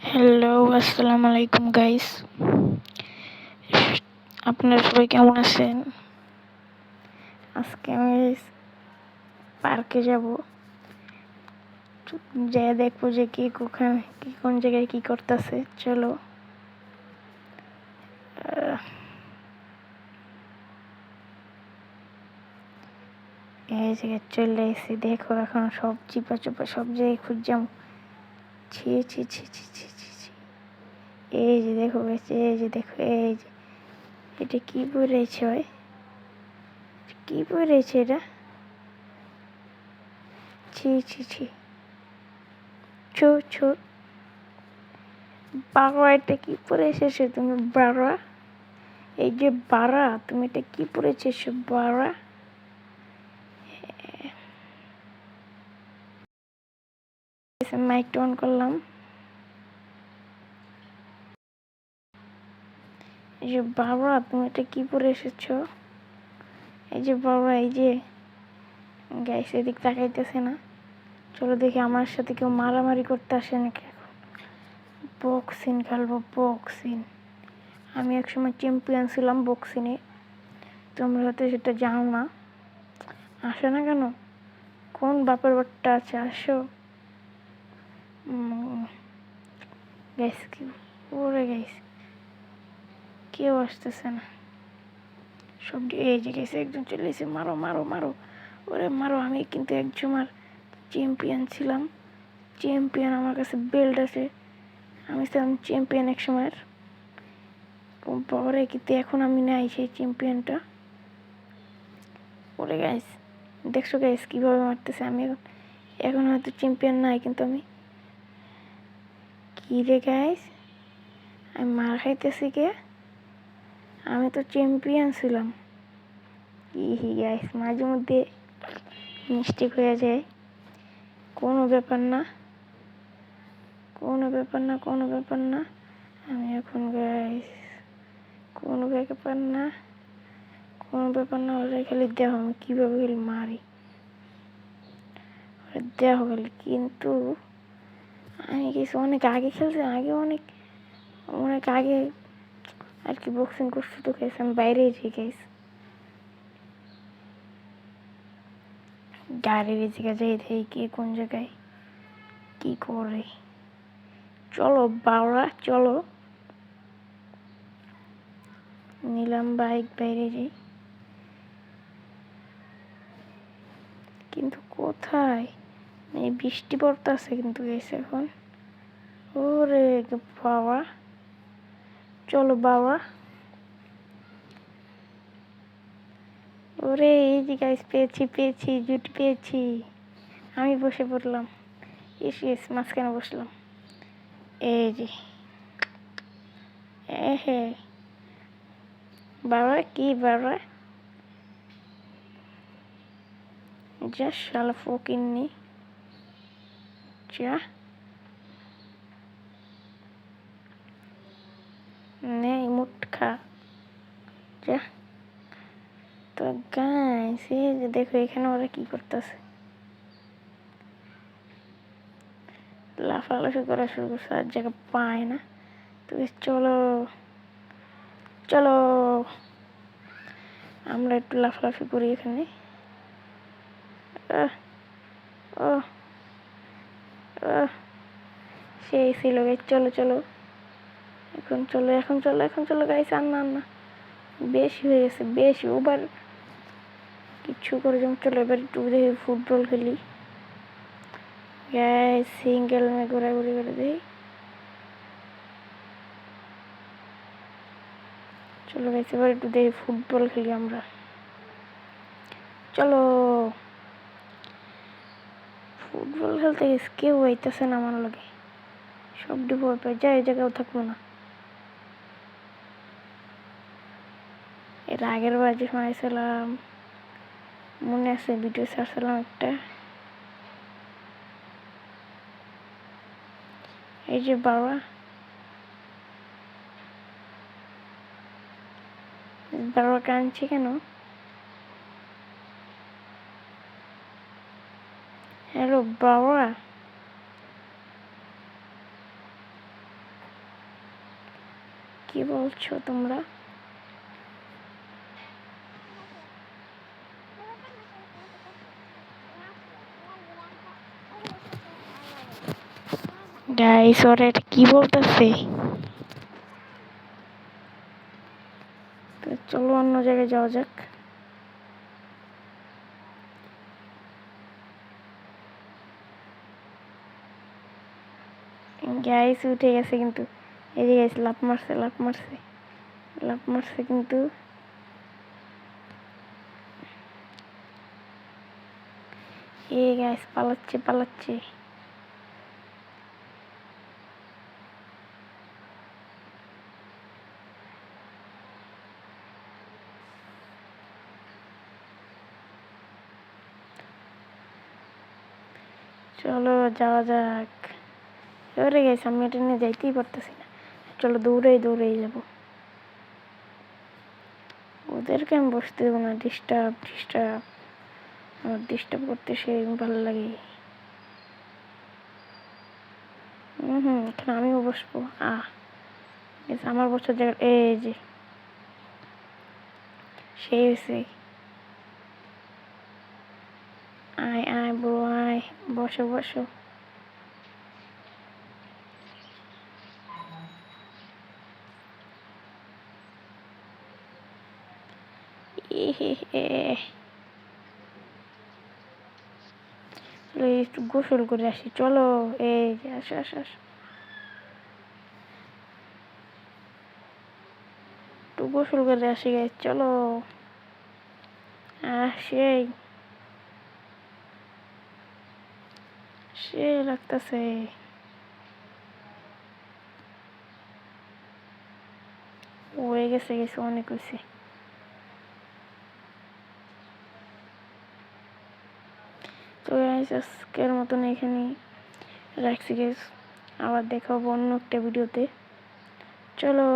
Hello আসসালামু আলাইকুম guys আপনারা সবাই কেমন আছেন? আজকে আমি পার্কে যাব। যে দেখব যে কি কোখানে কি কোন জায়গায় কি করতেছে। চলো। এই জায়গায় চলে এসেছি দেখো এখন সব চিপা চুপা সব জায়গায় খুঁজলাম ছি ছি ছি ছি ছি ছি ছি। এই যে দেখো গেছে এই যে দেখো, এই যে। এটা কি পড়েছে ভাই কি পড়েছে এটা? ছি ছি ছি। ছো ছো। বাবা এটা কি পরে এসেছ তুমি? বাড়া এই যে বাড়া তুমি এটা কি পরেছে বাড়া মাইকটা অন করলাম। এই যে বাবা, তুমি এটা কি পরে এসেছ? এই যে বাবা, এই যে গ্যাস এদিক তাকাইতেছে না। চলো দেখি আমার সাথে কেউ মারামারি করতে আসে নাকি এখন। বক্সিং খেলব বক্সিং আমি একসময় চ্যাম্পিয়ন ছিলাম বক্সিংয়ে তোমরা হয়তো সেটা জানো না। আসো না কেন? কোন বাপের বাট্টা আছে? আসো। গাইস কি ওরে গাইস কেউ আসতেছে না। সব এই যে গেছে একজন চলে এসে, মারো মারো মারো। ওরে মারো, আমি কিন্তু একজমার চ্যাম্পিয়ন ছিলাম। চ্যাম্পিয়ন আমার কাছে বেল্ট আছে। আমি ছিলাম চ্যাম্পিয়ন এক সময়ের পরে কিন্তু এখন আমি নাই সেই চ্যাম্পিয়নটা ওরে গাইস দেখছ গাইস কীভাবে মারতেছে? আমি এখন এখন হয়তো চ্যাম্পিয়ন নাই কিন্তু আমি। কী রে গাইস আমি মার খাইতেছি কে? আমি তো চ্যাম্পিয়ন ছিলাম। ইহি গাইস মাঝে মধ্যে মিস্টেক হয়ে যায়। কোনো ব্যাপার না। কোনো ব্যাপার না, কোনো ব্যাপার না। আমি এখন গাইস কোনো ব্যাপার না। কোনো ব্যাপার না, ওরা খালি দেখো আমি কীভাবে খালি মারি? দেখো খালি, কিন্তু আমি কিছু অনেক আগে খেলছি আগে অনেক অনেক আগে আর কি বক্সিং করছি তো খেয়েছি আমি বাইরে যেয়ে খেয়েছি গাড়ির জায়গায় যাই দেখি কে কোন জায়গায় কী করে। চলো বাওড়া, চলো। নিলাম বাইক বাইরে যাই। কিন্তু কোথায়? এই বৃষ্টি পড়তেছে কিন্তু গেছে এখন। ওরে বাবা। চলো বাবা। ওরে এই যে গাইস পেয়েছি পেয়েছি, জুট পেয়েছি। আমি বসে পড়লাম। এসে এস, মাঝখানে বসলাম। এই যে। হে। বাবা, কি বাবা? যা শালা ফকিন্নি। যা। নে মুট খা যা। তো গাইস এই যে দেখো, এখানে ওরা কি করতেছে? লাফালাফি করা শুরু করছে, আর জায়গা পায় না। তো চলো। চলো। আমরা একটু লাফালাফি করি এখানে। ও সেই ছিল চলো চলো। এখন চলো এখন চলো এখন চলো গাইস আর না না। বেশি হয়ে গেছে, বেশি। ওবার কিছু করে যেমন চলো, এবার একটু দেখি ফুটবল খেলি। গাইস সিঙ্গেল মে ঘোরাঘুরি করে দিই চলো গাইস এবার একটু দেখি ফুটবল খেলি আমরা। চলো। ফুটবল খেলতে গেছে, কেউ আইতেছে না আমার লাগে। সব পাই যাই, এই জায়গাও থাকব না। এর আগের বার যে মারিছিলাম মনে আছে ভিডিও ছাড়ছিলাম একটা। এই যে বাবা। বাবা কাঁদছে কেন? হ্যালো, বাবা। কি বলছো তোমরা? গাইস ওরা কি বলতেছে? চলো অন্য জায়গায় যাওয়া যাক। গাইস উঠে গেছে কিন্তু। এই যে গাইস লাফ মারছে লাফ মারছে। লাফ মারছে কিন্তু। এই গাইস পালাচ্ছে পালাচ্ছে। চলো যাওয়া যাক। এবারে গেছে আমি এটা নিয়ে যাইতেই পারতেছি না। চলো দৌড়েই দৌড়েই যাব। ওদেরকে আমি বসতে দেবো না। ডিস্টার্ব ডিস্টার্ব আমার ডিস্টার্ব করতে সে ভালো লাগে। হুম হুম, এখানে আমিও বসবো। আহ আমার বসার জায়গা, এই যে। সেই হয়েছে। আয় আয় বড় আয় বসো বসো। একটু গোসল করে আসি চলো। এই আসো আসো আসো। একটু গোসল করে আসি guys, চলো। আহ সে লাগতেছে। হয়ে গেছে গেছে, অনেক হয়েছে তো আজকের মতন এখানে রাখছি গেস আবার দেখাবো অন্য একটা ভিডিওতে চলো।